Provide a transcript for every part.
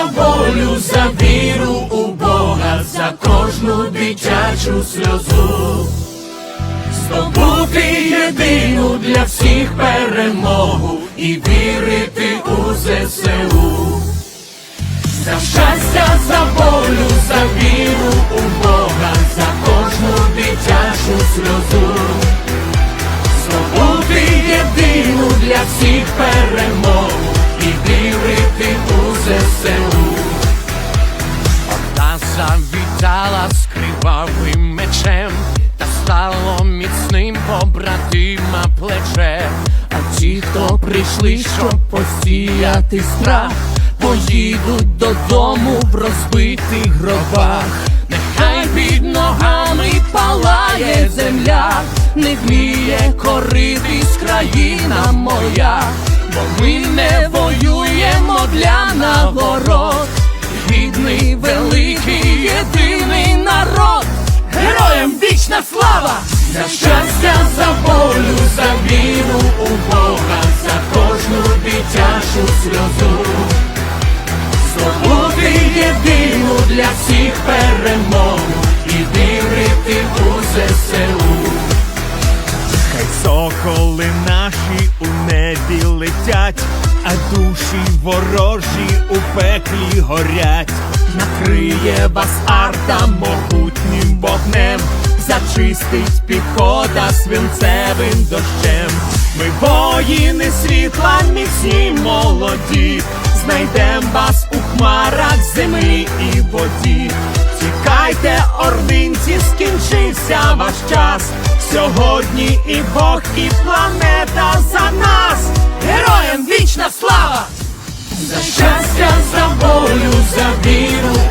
за волю, за віру у Бога, за кожну дитячу сльозу. Здобути єдину для всіх перемогу і вірити у ЗСУ. За щастя, Та завітала з кривавим мечем, та стало міцним побратима плече. А ті, хто прийшли, щоб посіяти страх, поїдуть додому в розбитих гробах. Нехай під ногами палає земля, не вміє коритись країна моя, бо ми не воюємо для нагород. Гідний, великий, єдиний народ, героям вічна слава! За щастя, за волю, за віру у Бога, за кожну дитячу сльозу. Здобути єдину для всіх перемогу і вірити у ЗСУ. Хай соколи наші у небі летять, а душі ворожі у пеклі горять. Накриє вас арта могутнім вогнем, зачистить піхота свинцевим дощем. Ми воїни світла, міцні молоді, знайдем вас у хмарах землі і воді. Тікайте, ординці, скінчився ваш час. Сьогодні і Бог, і планета за нас. Героям вічна слава! За щастя, за волю, за віру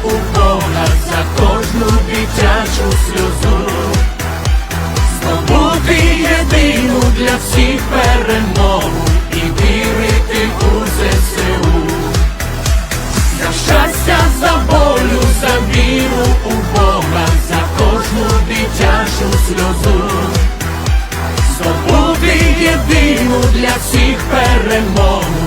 дитячу сльозу. Здобути єдину для всіх перемогу і вірити у ЗСУ. За щастя, за волю, за віру у Бога, за кожну дитячу сльозу. Здобути єдину для всіх перемогу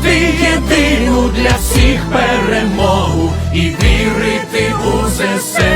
Здобути єдину для всіх перемогу і вірити у ЗСУ.